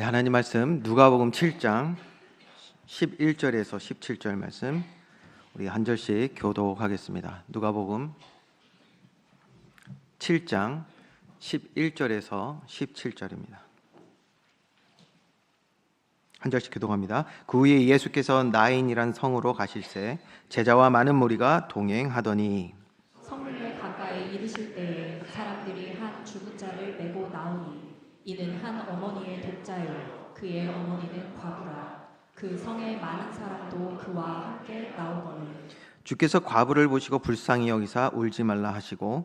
우리 하나님 말씀 누가복음 7장 11절에서 17절 말씀 우리 한 절씩 교독하겠습니다. 누가복음 7장 11절에서 17절입니다. 한 절씩 교독합니다. 그 후에 예수께서 나인이란 성으로 가실새 제자와 많은 무리가 동행하더니 성문에 가까이 이르실 때에 사람들이 한 죽은 자를 메고 나오니 이는 한 어머니의 독자요 그의 어머니는 과부라 그 성에 많은 사람도 그와 함께 나오거늘. 주께서 과부를 보시고 불쌍히 여기사 울지 말라 하시고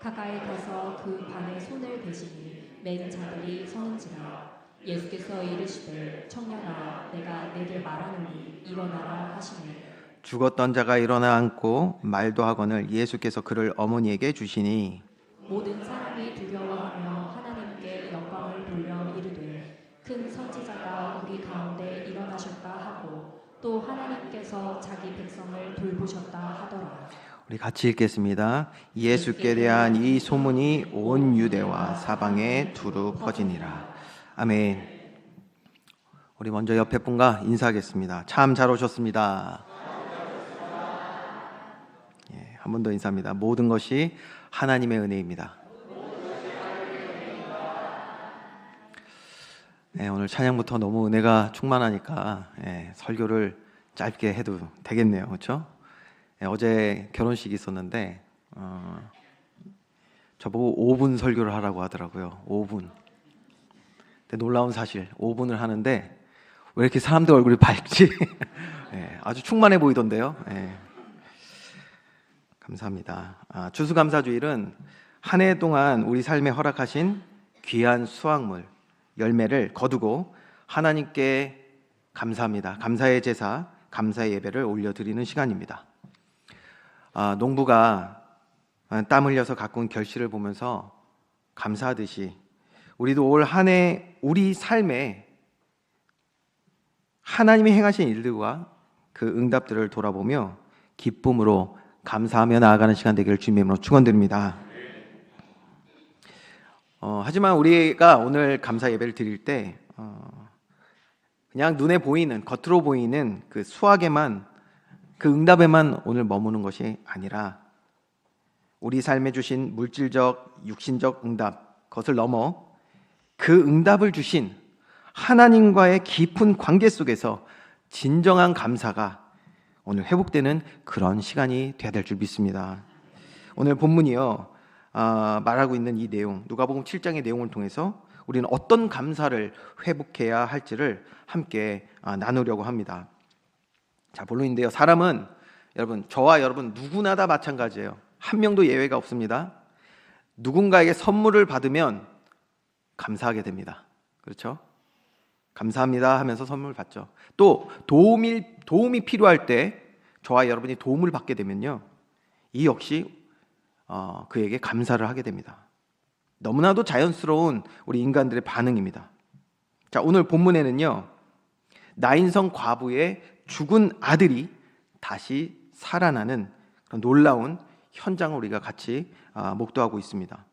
가까이 가서 그 발에 손을 대시니 맨 자들이 서는지라. 예수께서 이르시되 청년아 내가 내게 말하노니 일어나라 하시니. 죽었던 자가 일어나 앉고 말도 하거늘 예수께서 그를 어머니에게 주시니 모든 사람이 두려워하며 하나님께 영광을 돌려 이르되 큰 선지자가 우리 가운데 일어나셨다 하고 또 하나님께서 자기 백성을 돌보셨다 하더라. 우리 같이 읽겠습니다. 예수께 대한 이 소문이 온 유대와 사방에 두루 퍼지니라. 아멘. 우리 먼저 옆에 분과 인사하겠습니다. 참 잘 오셨습니다. 예, 한 번 더 인사합니다. 모든 것이 하나님의 은혜입니다. 네, 오늘 찬양부터 너무 은혜가 충만하니까 예, 설교를 짧게 해도 되겠네요, 그렇죠? 예, 어제 결혼식이 있었는데 어, 저보고 5분 설교를 하라고 하더라고요. 5분. 근데 놀라운 사실, 5분을 하는데 왜 이렇게 사람들 얼굴이 밝지? 예, 아주 충만해 보이던데요. 예. 감사합니다. 아, 추수감사주일은 한 해 동안 우리 삶에 허락하신 귀한 수확물, 열매를 거두고 하나님께 감사합니다. 감사의 제사, 감사의 예배를 올려드리는 시간입니다. 아, 농부가 땀 흘려서 가꾼 결실을 보면서 감사하듯이 우리도 올 한 해 우리 삶에 하나님이 행하신 일들과 그 응답들을 돌아보며 기쁨으로 감사하며 나아가는 시간 되기를 주님으로 축원드립니다. 어, 하지만 우리가 오늘 감사 예배를 드릴 때 어, 그냥 눈에 보이는 겉으로 보이는 그 수학에만 그 응답에만 오늘 머무는 것이 아니라 우리 삶에 주신 물질적, 육신적 응답 그것을 넘어 그 응답을 주신 하나님과의 깊은 관계 속에서 진정한 감사가 오늘 회복되는 그런 시간이 돼야 될 줄 믿습니다. 오늘 본문이요 아, 말하고 있는 이 내용 누가복음 7장의 내용을 통해서 우리는 어떤 감사를 회복해야 할지를 함께 아, 나누려고 합니다. 자 본론인데요. 사람은 여러분 저와 여러분 누구나 다 마찬가지예요. 한 명도 예외가 없습니다. 누군가에게 선물을 받으면 감사하게 됩니다. 그렇죠? 감사합니다 하면서 선물 받죠. 또 도움이 도움이 필요할 때 저와 여러분이 도움을 받게 되면요. 이 역시 어, 그에게 감사를 하게 됩니다. 너무나도 자연스러운 우리 인간들의 반응입니다. 자, 오늘 본문에는요. 나인성 과부의 죽은 아들이 다시 살아나는 그런 놀라운 현장을 우리가 같이 아, 목도하고 있습니다.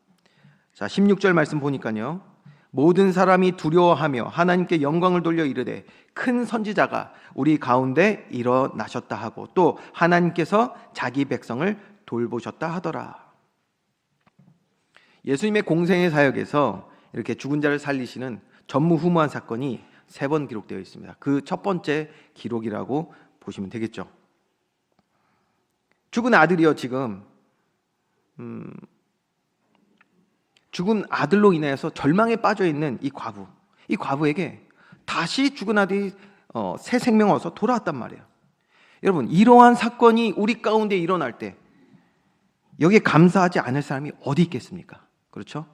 자, 16절 말씀 보니까요. 모든 사람이 두려워하며 하나님께 영광을 돌려 이르되 큰 선지자가 우리 가운데 일어나셨다 하고 또 하나님께서 자기 백성을 돌보셨다 하더라. 예수님의 공생의 사역에서 이렇게 죽은 자를 살리시는 전무후무한 사건이 세 번 기록되어 있습니다. 그 첫 번째 기록이라고 보시면 되겠죠. 죽은 아들이요 지금 음, 죽은 아들로 인해서 절망에 빠져 있는 이 과부, 이 과부에게 다시 죽은 아들이 어, 새 생명 얻어서 돌아왔단 말이에요. 여러분 이러한 사건이 우리 가운데 일어날 때 여기에 감사하지 않을 사람이 어디 있겠습니까? 그렇죠?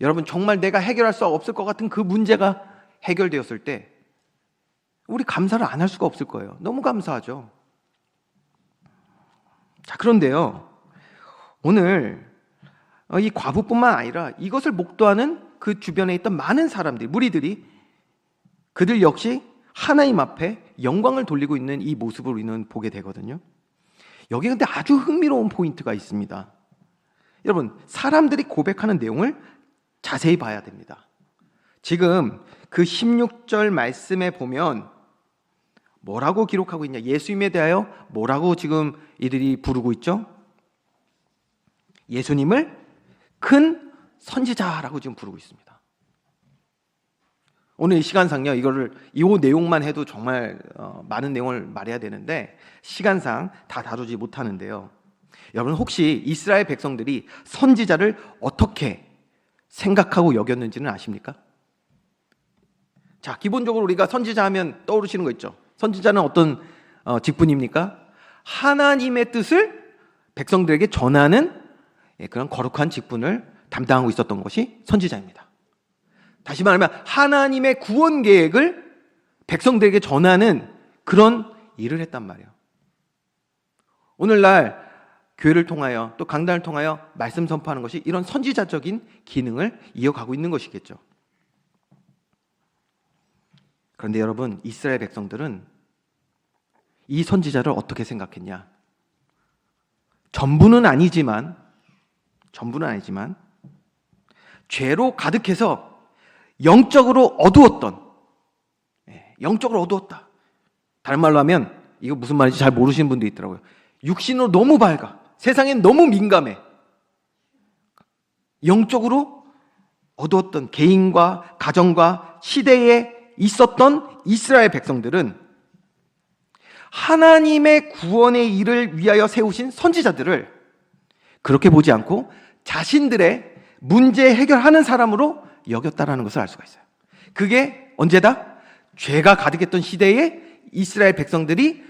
여러분 정말 내가 해결할 수 없을 것 같은 그 문제가 해결되었을 때 우리 감사를 안 할 수가 없을 거예요. 너무 감사하죠. 자, 그런데요. 오늘 어, 이 과부뿐만 아니라 이것을 목도하는 그 주변에 있던 많은 사람들, 무리들이 그들 역시 하나님 앞에 영광을 돌리고 있는 이 모습을 우리는 보게 되거든요. 여기 근데 아주 흥미로운 포인트가 있습니다. 여러분, 사람들이 고백하는 내용을 자세히 봐야 됩니다. 지금 그 16절 말씀에 보면 뭐라고 기록하고 있냐? 예수님에 대하여 뭐라고 지금 이들이 부르고 있죠? 예수님을 큰 선지자라고 지금 부르고 있습니다. 오늘 이 시간상요, 이거를 이 내용만 해도 정말 어, 많은 내용을 말해야 되는데 시간상 다 다루지 못하는데요. 여러분 혹시 이스라엘 백성들이 선지자를 어떻게 생각하고 여겼는지는 아십니까? 자, 기본적으로 우리가 선지자 하면 떠오르시는 거 있죠. 선지자는 어떤 어, 직분입니까? 하나님의 뜻을 백성들에게 전하는 예, 그런 거룩한 직분을 담당하고 있었던 것이 선지자입니다. 다시 말하면 하나님의 구원 계획을 백성들에게 전하는 그런 일을 했단 말이에요. 오늘날 교회를 통하여 또 강단을 통하여 말씀 선포하는 것이 이런 선지자적인 기능을 이어가고 있는 것이겠죠. 그런데 여러분, 이스라엘 백성들은 이 선지자를 어떻게 생각했냐? 전부는 아니지만, 전부는 아니지만, 죄로 가득해서 영적으로 어두웠던, 예, 영적으로 어두웠다. 다른 말로 하면, 이거 무슨 말인지 잘 모르시는 분도 있더라고요. 육신으로 너무 밝아. 세상엔 너무 민감해. 영적으로 어두웠던 개인과 가정과 시대에 있었던 이스라엘 백성들은 하나님의 구원의 일을 위하여 세우신 선지자들을 그렇게 보지 않고 자신들의 문제 해결하는 사람으로 여겼다라는 것을 알 수가 있어요. 그게 언제다? 죄가 가득했던 시대에 이스라엘 백성들이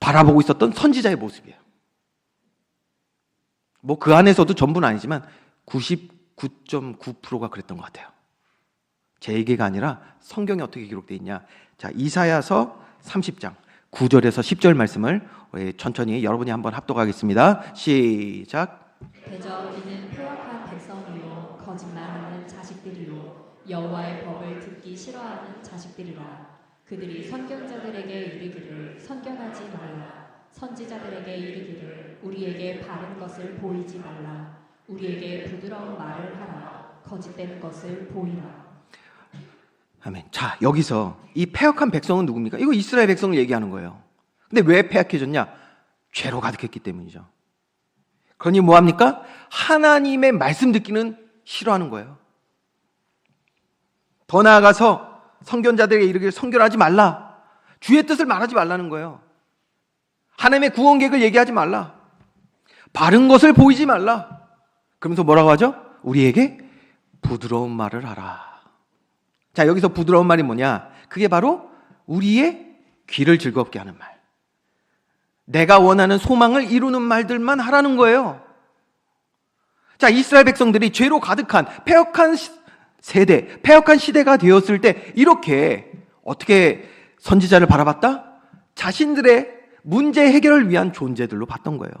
바라보고 있었던 선지자의 모습이에요. 뭐 그 안에서도 전부는 아니지만 99.9%가 그랬던 것 같아요. 제 얘기가 아니라 성경에 어떻게 기록되어 있냐. 자, 이사야서 30장 9절에서 10절 말씀을 우리 천천히 여러분이 한번 합독하겠습니다. 시작. 대저 이는 포악한 백성이요 거짓말하는 자식들이요 여호와의 법을 듣기 싫어하는 자식들이라 그들이 선견자들에게 이르기를 선견하지 말라 선지자들에게 이르기를 우리에게 바른 것을 보이지 말라 우리에게 부드러운 말을 하라 거짓되는 것을 보이라 아멘. 자, 여기서 이 패역한 백성은 누굽니까? 이거 이스라엘 백성을 얘기하는 거예요. 근데 왜 패약해졌냐? 죄로 가득했기 때문이죠. 그러니 뭐합니까? 하나님의 말씀 듣기는 싫어하는 거예요. 더 나아가서 성견자들에게 이르기를 성결하지 말라. 주의 뜻을 말하지 말라는 거예요. 하나님의 구원 계획을 얘기하지 말라. 바른 것을 보이지 말라. 그러면서 뭐라고 하죠? 우리에게 부드러운 말을 하라. 자, 여기서 부드러운 말이 뭐냐? 그게 바로 우리의 귀를 즐겁게 하는 말. 내가 원하는 소망을 이루는 말들만 하라는 거예요. 자, 이스라엘 백성들이 죄로 가득한 폐역한 시- 세대, 폐역한 시대가 되었을 때 이렇게 어떻게 선지자를 바라봤다? 자신들의 문제 해결을 위한 존재들로 봤던 거예요.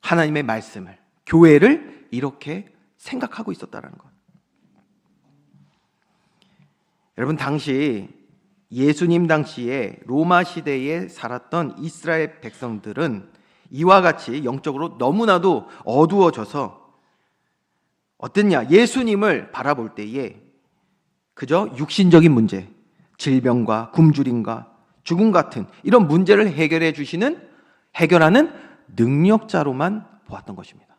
하나님의 말씀을, 교회를 이렇게 생각하고 있었다는 것. 여러분 당시 예수님 당시에 로마 시대에 살았던 이스라엘 백성들은 이와 같이 영적으로 너무나도 어두워져서 어땠냐? 예수님을 바라볼 때에 그저 육신적인 문제, 질병과 굶주림과 죽음 같은 이런 문제를 해결해 주시는 해결하는 능력자로만 보았던 것입니다.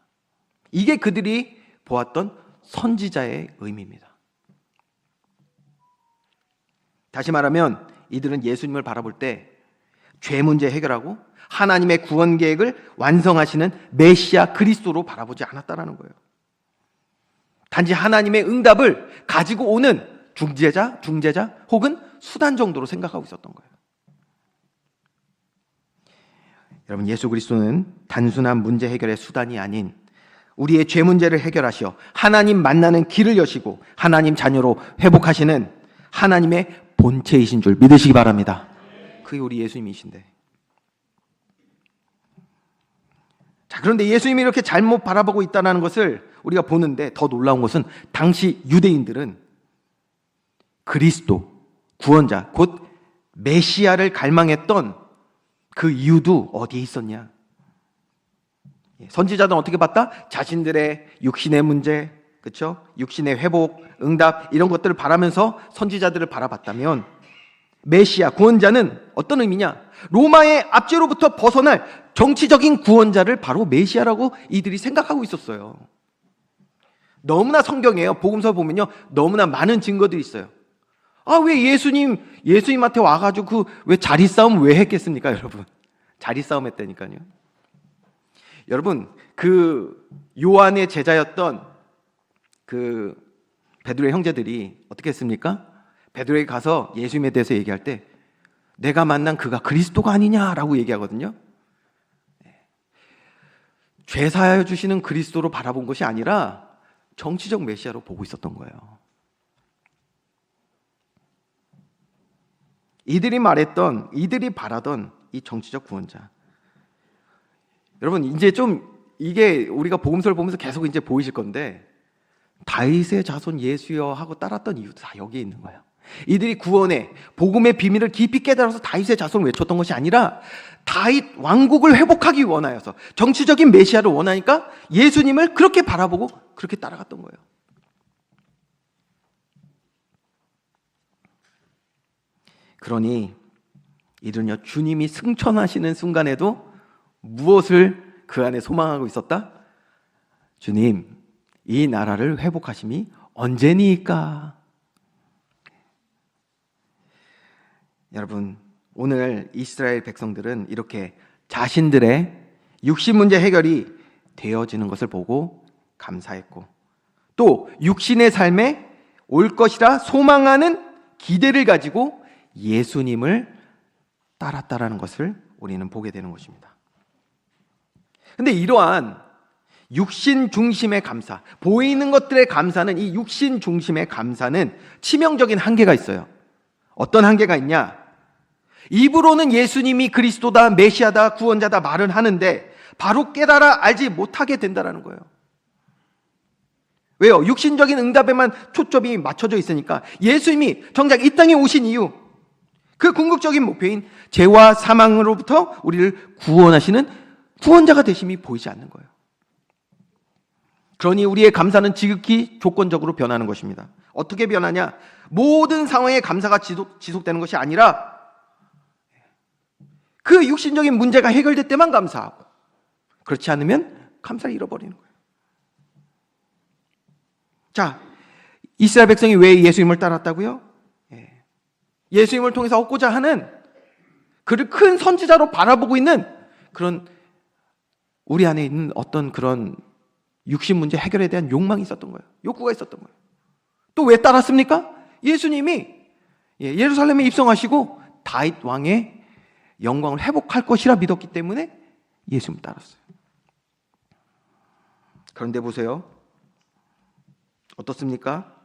이게 그들이 보았던 선지자의 의미입니다. 다시 말하면 이들은 예수님을 바라볼 때 죄 문제 해결하고 하나님의 구원 계획을 완성하시는 메시아 그리스도로 바라보지 않았다라는 거예요. 단지 하나님의 응답을 가지고 오는 중재자, 중재자 혹은 수단 정도로 생각하고 있었던 거예요. 여러분 예수 그리스도는 단순한 문제 해결의 수단이 아닌 우리의 죄 문제를 해결하시어 하나님 만나는 길을 여시고 하나님 자녀로 회복하시는 하나님의 본체이신 줄 믿으시기 바랍니다. 그게 우리 예수님이신데. 자, 그런데 예수님이 이렇게 잘못 바라보고 있다는 것을 우리가 보는데 더 놀라운 것은 당시 유대인들은 그리스도, 구원자, 곧 메시아를 갈망했던 그 이유도 어디에 있었냐? 예, 선지자들은 어떻게 봤다? 자신들의 육신의 문제, 그렇죠? 육신의 회복, 응답 이런 것들을 바라면서 선지자들을 바라봤다면 메시아 구원자는 어떤 의미냐? 로마의 압제로부터 벗어날 정치적인 구원자를 바로 메시아라고 이들이 생각하고 있었어요. 너무나 성경이에요. 복음서 보면요. 너무나 많은 증거들이 있어요. 아, 왜 예수님, 예수님한테 와가지고 그 왜 자리 싸움 왜 했겠습니까, 여러분? 자리 싸움 했다니까요. 여러분, 그 요한의 제자였던 그 베드로의 형제들이 어떻게 했습니까? 베드로에게 가서 예수님에 대해서 얘기할 때 내가 만난 그가 그리스도가 아니냐라고 얘기하거든요. 죄 사하여 주시는 그리스도로 바라본 것이 아니라 정치적 메시아로 보고 있었던 거예요. 이들이 말했던 이들이 바라던 이 정치적 구원자. 여러분 이제 좀 이게 우리가 복음서를 보면서 계속 이제 보이실 건데 다윗의 자손 예수여 하고 따랐던 이유도 다 여기에 있는 거예요. 이들이 구원의 복음의 비밀을 깊이 깨달아서 다윗의 자손을 외쳤던 것이 아니라 다윗 왕국을 회복하기 원하여서 정치적인 메시아를 원하니까 예수님을 그렇게 바라보고 그렇게 따라갔던 거예요. 그러니 이들은요 주님이 승천하시는 순간에도 무엇을 그 안에 소망하고 있었다? 주님, 이 나라를 회복하심이 언제니까? 여러분, 오늘 이스라엘 백성들은 이렇게 자신들의 육신 문제 해결이 되어지는 것을 보고 감사했고, 또 육신의 삶에 올 것이라 소망하는 기대를 가지고 예수님을 따랐다라는 것을 우리는 보게 되는 것입니다. 근데 이러한 육신 중심의 감사, 보이는 것들의 감사는 이 육신 중심의 감사는 치명적인 한계가 있어요. 어떤 한계가 있냐? 입으로는 예수님이 그리스도다, 메시아다, 구원자다 말은 하는데 바로 깨달아 알지 못하게 된다라는 거예요. 왜요? 육신적인 응답에만 초점이 맞춰져 있으니까 예수님이 정작 이 땅에 오신 이유, 그 궁극적인 목표인 죄와 사망으로부터 우리를 구원하시는 구원자가 되심이 보이지 않는 거예요. 그러니 우리의 감사는 지극히 조건적으로 변하는 것입니다. 어떻게 변하냐? 모든 상황에 감사가 지속, 지속되는 것이 아니라 그 육신적인 문제가 해결될 때만 감사하고 그렇지 않으면 감사를 잃어버리는 거예요. 자, 이스라엘 백성이 왜 예수님을 따랐다고요? 예. 예수님을 통해서 얻고자 하는 그를 큰 선지자로 바라보고 있는 그런 우리 안에 있는 어떤 그런 육신 문제 해결에 대한 욕망이 있었던 거예요. 욕구가 있었던 거예요. 또 왜 따랐습니까? 예수님이 예, 예루살렘에 입성하시고 다윗 왕의 영광을 회복할 것이라 믿었기 때문에 예수님 따랐어요. 그런데 보세요. 어떻습니까?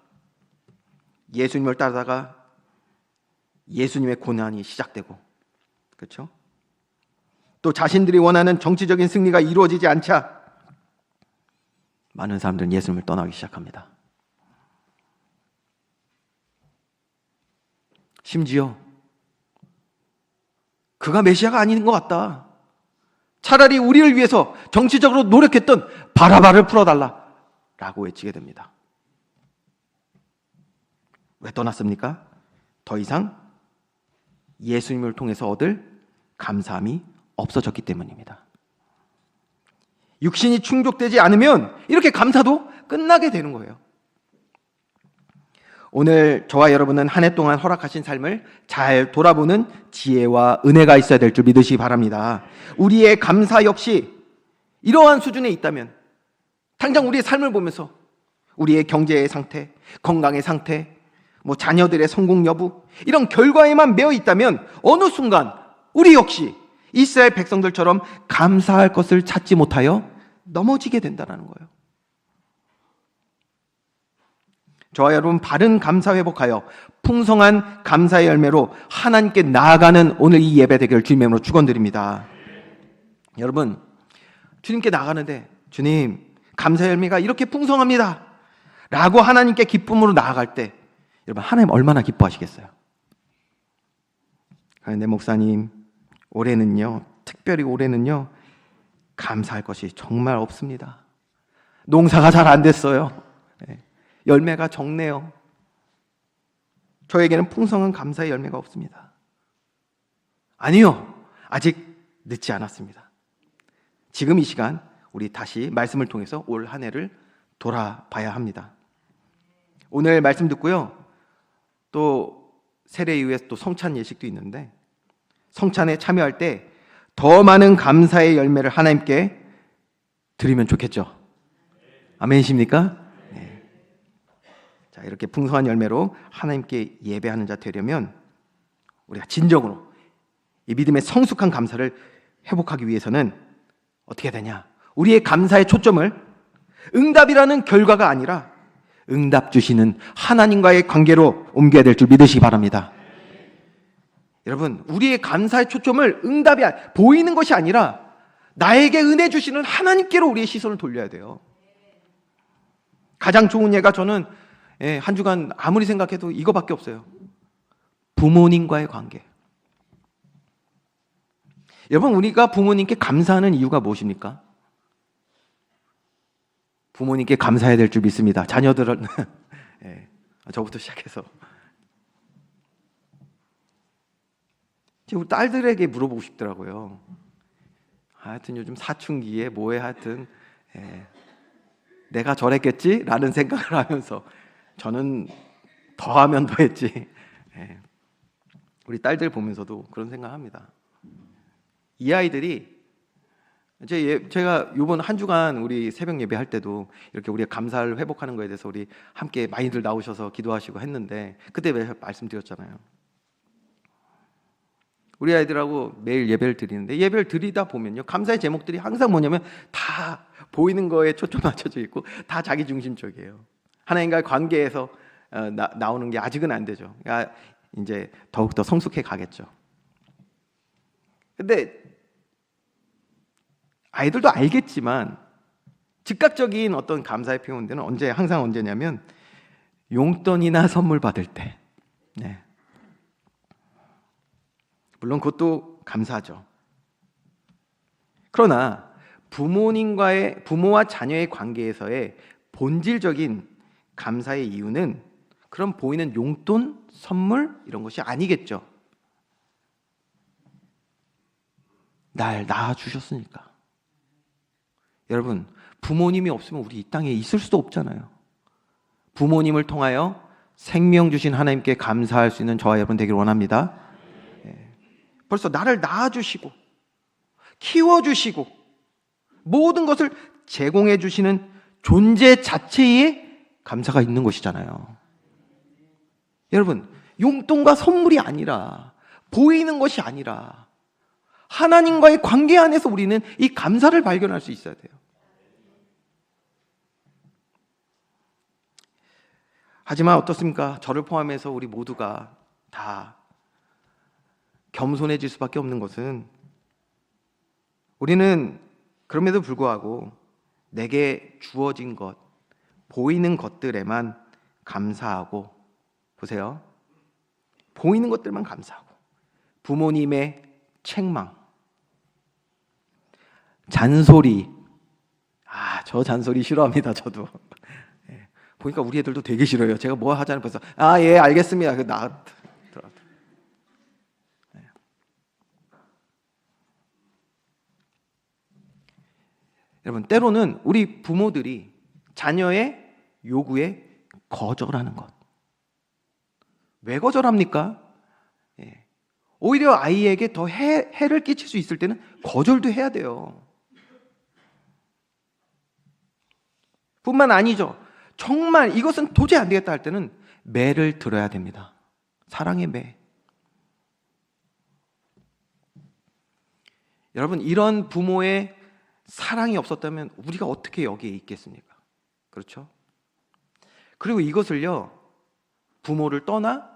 예수님을 따르다가 예수님의 고난이 시작되고 그렇죠? 또 자신들이 원하는 정치적인 승리가 이루어지지 않자 많은 사람들은 예수님을 떠나기 시작합니다. 심지어 그가 메시아가 아닌 것 같다. 차라리 우리를 위해서 정치적으로 노력했던 바라바를 풀어달라. 라고 외치게 됩니다. 왜 떠났습니까? 더 이상 예수님을 통해서 얻을 감사함이 없어졌기 때문입니다. 육신이 충족되지 않으면 이렇게 감사도 끝나게 되는 거예요. 오늘 저와 여러분은 한 해 동안 허락하신 삶을 잘 돌아보는 지혜와 은혜가 있어야 될 줄 믿으시기 바랍니다. 우리의 감사 역시 이러한 수준에 있다면 당장 우리의 삶을 보면서 우리의 경제의 상태, 건강의 상태, 뭐 자녀들의 성공 여부 이런 결과에만 매여 있다면 어느 순간 우리 역시 이스라엘 백성들처럼 감사할 것을 찾지 못하여 넘어지게 된다는 거예요. 저와 여러분 바른 감사 회복하여 풍성한 감사의 열매로 하나님께 나아가는 오늘 이 예배 대결 주님으로 축원드립니다. 여러분 주님께 나가는데 주님 감사 열매가 이렇게 풍성합니다. 라고 하나님께 기쁨으로 나아갈 때 여러분 하나님 얼마나 기뻐하시겠어요? 내 목사님 올해는요 특별히 올해는요 감사할 것이 정말 없습니다. 농사가 잘 안 됐어요. 예. 열매가 적네요. 저에게는 풍성한 감사의 열매가 없습니다. 아니요. 아직 늦지 않았습니다. 지금 이 시간 우리 다시 말씀을 통해서 올 한 해를 돌아봐야 합니다. 오늘 말씀 듣고요. 또 세례 이후에 또 성찬 예식도 있는데 성찬에 참여할 때 더 많은 감사의 열매를 하나님께 드리면 좋겠죠. 아멘이십니까? 네. 자, 이렇게 풍성한 열매로 하나님께 예배하는 자 되려면 우리가 진정으로 이 믿음의 성숙한 감사를 회복하기 위해서는 어떻게 되냐? 우리의 감사의 초점을 응답이라는 결과가 아니라 응답 주시는 하나님과의 관계로 옮겨야 될 줄 믿으시기 바랍니다. 여러분, 우리의 감사의 초점을 응답이 아니- 보이는 것이 아니라 나에게 은혜 주시는 하나님께로 우리의 시선을 돌려야 돼요. 가장 좋은 예가 저는 예, 한 주간 아무리 생각해도 이거밖에 없어요. 부모님과의 관계. 여러분, 우리가 부모님께 감사하는 이유가 무엇입니까? 부모님께 감사해야 될 줄 믿습니다. 자녀들은 예, 저부터 시작해서 지금 우리 딸들에게 물어보고 싶더라고요. 하여튼 요즘 사춘기에 뭐해 하여튼 예, 내가 저랬겠지라는 생각을 하면서 저는 더하면 더했지. 예, 우리 딸들 보면서도 그런 생각합니다. 이 아이들이 제 예, 제가 이번 한 주간 우리 새벽 예배 할 때도 이렇게 우리가 감사를 회복하는 거에 대해서 우리 함께 많이들 나오셔서 기도하시고 했는데 그때 왜 말씀드렸잖아요. 우리 아이들하고 매일 예배를 드리는데 예배를 드리다 보면요 감사의 제목들이 항상 뭐냐면 다 보이는 거에 초점 맞춰져 있고 다 자기 중심적이에요. 하나님과의 관계에서 어, 나, 나오는 게 아직은 안 되죠. 그러니까 이제 더욱 더 성숙해 가겠죠. 근데 아이들도 알겠지만 즉각적인 어떤 감사의 표현들은 언제 항상 언제냐면 용돈이나 선물 받을 때. 네. 물론 그것도 감사하죠. 그러나 부모님과의 부모와 자녀의 관계에서의 본질적인 감사의 이유는 그런 보이는 용돈, 선물 이런 것이 아니겠죠. 날 낳아 주셨으니까. 여러분, 부모님이 없으면 우리 이 땅에 있을 수도 없잖아요. 부모님을 통하여 생명 주신 하나님께 감사할 수 있는 저와 여러분 되길 원합니다. 예. 벌써 나를 낳아주시고, 키워주시고, 모든 것을 제공해 주시는 존재 자체에 감사가 있는 것이잖아요. 여러분, 용돈과 선물이 아니라, 보이는 것이 아니라, 하나님과의 관계 안에서 우리는 이 감사를 발견할 수 있어야 돼요. 하지만 어떻습니까? 저를 포함해서 우리 모두가 다 겸손해질 수밖에 없는 것은 우리는 그럼에도 불구하고 내게 주어진 것, 보이는 것들에만 감사하고 보세요. 보이는 것들만 감사하고 부모님의 책망, 잔소리. 아, 저 잔소리 싫어합니다. 저도. 예, 보니까 우리 애들도 되게 싫어요. 제가 뭐 하자는 벌써 아, 예, 알겠습니다. 그 나. 들어. 예. 여러분, 때로는 우리 부모들이 자녀의 요구에 거절하는 것. 왜 거절합니까? 예. 오히려 아이에게 더 해, 해를 끼칠 수 있을 때는 거절도 해야 돼요. 뿐만 아니죠. 정말 이것은 도저히 안 되겠다 할 때는 매를 들어야 됩니다. 사랑의 매. 여러분, 이런 부모의 사랑이 없었다면 우리가 어떻게 여기에 있겠습니까? 그렇죠? 그리고 이것을요, 부모를 떠나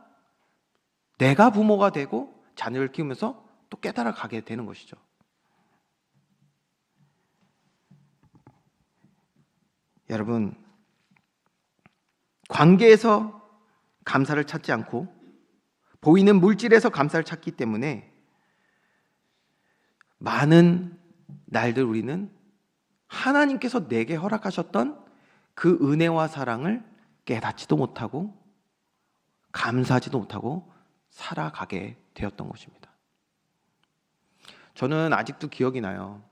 내가 부모가 되고 자녀를 키우면서 또 깨달아 가게 되는 것이죠. 여러분, 관계에서 감사를 찾지 않고 보이는 물질에서 감사를 찾기 때문에 많은 날들 우리는 하나님께서 내게 허락하셨던 그 은혜와 사랑을 깨닫지도 못하고 감사하지도 못하고 살아가게 되었던 것입니다. 저는 아직도 기억이 나요.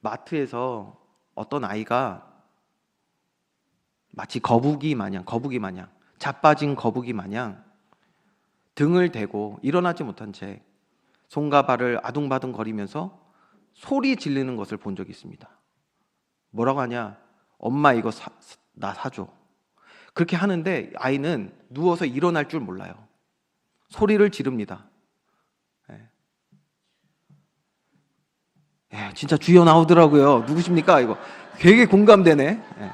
마트에서 어떤 아이가 마치 거북이 마냥, 거북이 마냥, 자빠진 거북이 마냥 등을 대고 일어나지 못한 채 손과 발을 아둥바둥 거리면서 소리 지르는 것을 본 적이 있습니다. 뭐라고 하냐? 엄마 이거 사, 나 사줘. 그렇게 하는데 아이는 누워서 일어날 줄 몰라요. 소리를 지릅니다. 예. 예, 진짜 주여 나오더라고요. 누구십니까 이거? 되게 공감되네. 예.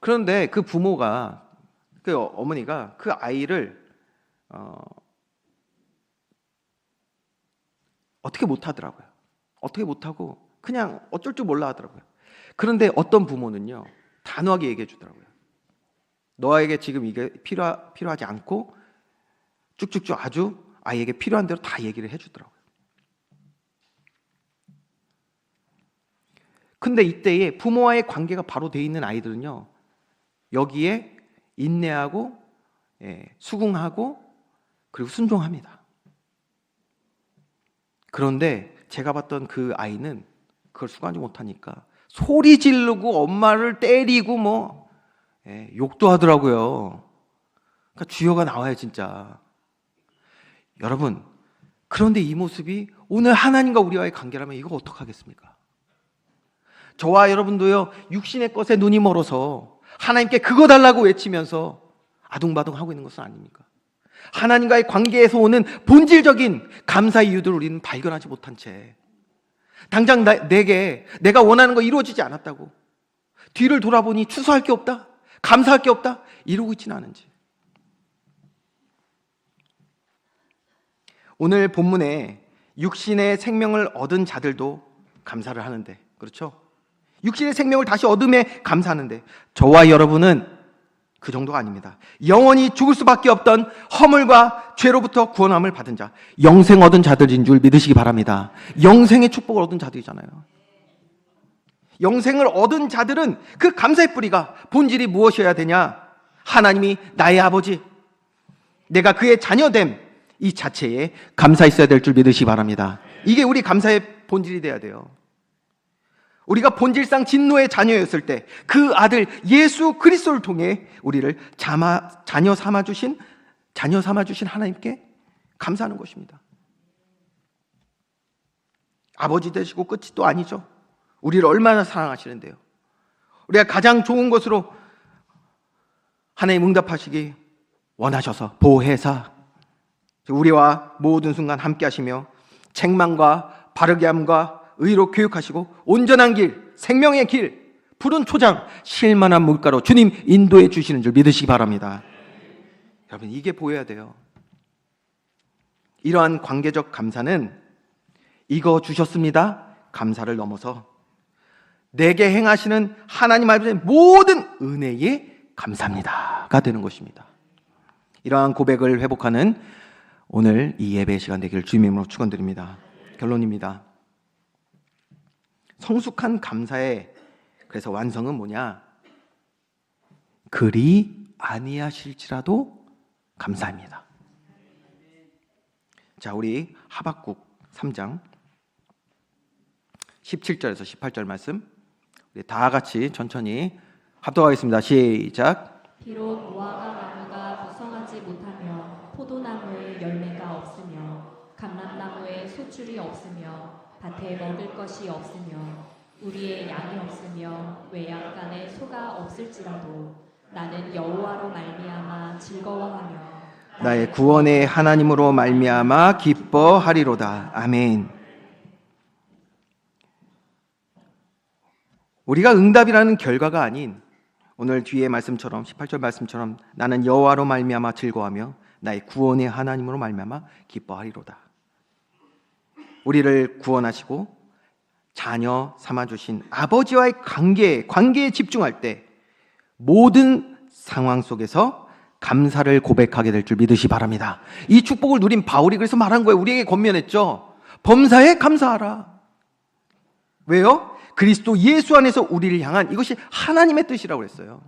그런데 그 부모가 그 어머니가 그 아이를 어, 어떻게 못하더라고요. 어떻게 못하고 그냥 어쩔 줄 몰라 하더라고요. 그런데 어떤 부모는요 단호하게 얘기해 주더라고요. 너에게 지금 이게 필요 필요하지 않고 쭉쭉쭉 아주 아이에게 필요한 대로 다 얘기를 해주더라고요. 근데 이때에 부모와의 관계가 바로 돼 있는 아이들은요 여기에 인내하고 예, 수긍하고 그리고 순종합니다. 그런데 제가 봤던 그 아이는 그걸 수긍하지 못하니까 소리 지르고 엄마를 때리고 뭐 예, 욕도 하더라고요. 그러니까 주여가 나와요 진짜. 여러분 그런데 이 모습이 오늘 하나님과 우리와의 관계라면 이거 어떡하겠습니까? 저와 여러분도요 육신의 것에 눈이 멀어서 하나님께 그거 달라고 외치면서 아둥바둥 하고 있는 것은 아닙니까? 하나님과의 관계에서 오는 본질적인 감사 이유들을 우리는 발견하지 못한 채 당장 나, 내게 내가 원하는 거 이루어지지 않았다고. 뒤를 돌아보니 추수할 게 없다? 감사할 게 없다? 이러고 있지는 않은지. 오늘 본문에 육신의 생명을 얻은 자들도 감사를 하는데 그렇죠? 육신의 생명을 다시 얻음에 감사하는데 저와 여러분은 그 정도가 아닙니다. 영원히 죽을 수밖에 없던 허물과 죄로부터 구원함을 받은 자, 영생 얻은 자들인 줄 믿으시기 바랍니다. 영생의 축복을 얻은 자들이잖아요. 영생을 얻은 자들은 그 감사의 뿌리가 본질이 무엇이어야 되냐? 하나님이 나의 아버지, 내가 그의 자녀됨 이 자체에 감사했어야 될 줄 믿으시기 바랍니다. 이게 우리 감사의 본질이 돼야 돼요. 우리가 본질상 진노의 자녀였을 때 그 아들 예수 그리스도를 통해 우리를 자마, 자녀 삼아 주신 자녀 삼아 주신 하나님께 감사하는 것입니다. 아버지 되시고 끝이 또 아니죠. 우리를 얼마나 사랑하시는데요. 우리가 가장 좋은 것으로 하나님 응답하시기 원하셔서 보혜사 우리와 모든 순간 함께 하시며 책망과 바르게 함과 의로 교육하시고 온전한 길, 생명의 길, 푸른 초장, 실만한 물가로 주님 인도해 주시는 줄 믿으시기 바랍니다. 여러분 이게 보여야 돼요. 이러한 관계적 감사는 이거 주셨습니다. 감사를 넘어서 내게 행하시는 하나님 아버지의 모든 은혜에 감사합니다가 되는 것입니다. 이러한 고백을 회복하는 오늘 이 예배 시간 되기를 주님으로 축원드립니다. 결론입니다. 성숙한 감사의 그래서 완성은 뭐냐? 그리 아니하실지라도 감사합니다. 자, 우리 하박국 3장 17절에서 18절 말씀 우리 다 같이 천천히 합독하겠습니다. 시작. 비록 무화과 나무가 무성하지 못하며 포도나무에 열매가 없으며 감람나무에 소출이 없으며 밭에 먹을 것이 없으며 우리의 양이 없으며 외양간에 소가 없을지라도 나는 여호와로 말미암아 즐거워하며 나의 구원의 하나님으로 말미암아 기뻐하리로다. 아멘. 우리가 응답이라는 결과가 아닌 오늘 뒤에 말씀처럼 18절 말씀처럼 나는 여호와로 말미암아 즐거워하며 나의 구원의 하나님으로 말미암아 기뻐하리로다. 우리를 구원하시고 자녀 삼아 주신 아버지와의 관계 관계에 집중할 때 모든 상황 속에서 감사를 고백하게 될 줄 믿으시 바랍니다. 이 축복을 누린 바울이 그래서 말한 거예요. 우리에게 권면했죠. 범사에 감사하라. 왜요? 그리스도 예수 안에서 우리를 향한 이것이 하나님의 뜻이라고 그랬어요.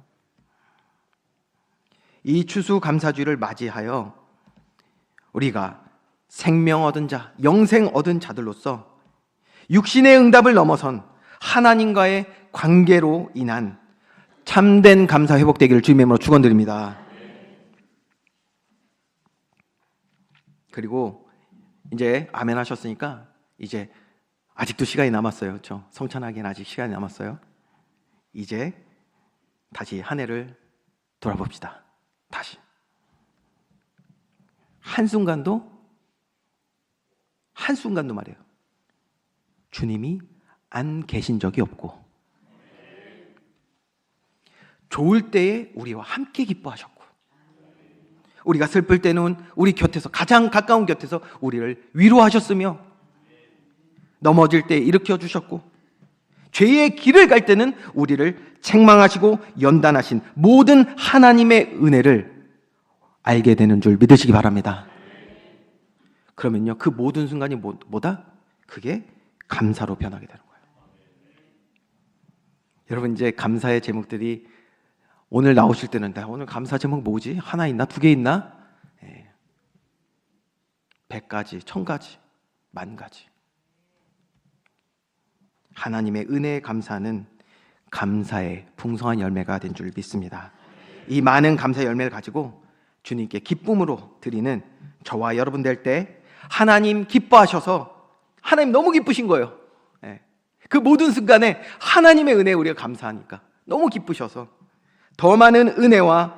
이 추수 감사주를 맞이하여 우리가 생명 얻은 자, 영생 얻은 자들로서 육신의 응답을 넘어선 하나님과의 관계로 인한 참된 감사 회복되기를 주님의 이름으로 축원드립니다. 그리고 이제 아멘 하셨으니까 이제 아직도 시간이 남았어요. 그렇죠? 성찬하기엔 아직 시간이 남았어요. 이제 다시 한 해를 돌아봅시다. 다시. 한순간도 한순간도 말이에요. 주님이 안 계신 적이 없고 좋을 때에 우리와 함께 기뻐하셨고 우리가 슬플 때는 우리 곁에서 가장 가까운 곁에서 우리를 위로하셨으며 넘어질 때 일으켜 주셨고 죄의 길을 갈 때는 우리를 책망하시고 연단하신 모든 하나님의 은혜를 알게 되는 줄 믿으시기 바랍니다. 그러면요, 그 모든 순간이 뭐- 뭐다? 그게 감사로 변하게 되는 거예요. 여러분 이제 감사의 제목들이 오늘 나오실 때는 나 오늘 감사 제목 뭐지? 하나 있나? 두 개 있나? 예. 백 가지, 천 가지, 만 가지. 하나님의 은혜에 감사는 감사의 풍성한 열매가 된 줄 믿습니다. 이 많은 감사 열매를 가지고 주님께 기쁨으로 드리는 저와 여러분 될 때 하나님 기뻐하셔서 하나님 너무 기쁘신 거예요. 예. 그 모든 순간에 하나님의 은혜에 우리가 감사하니까 너무 기쁘셔서 더 많은 은혜와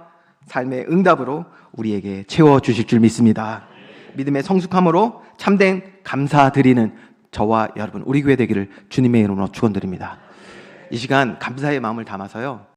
삶의 응답으로 우리에게 채워 주실 줄 믿습니다. 믿음의 성숙함으로 참된 감사드리는 저와 여러분 우리 교회 되기를 주님의 이름으로 축원드립니다. 이 시간 감사의 마음을 담아서요.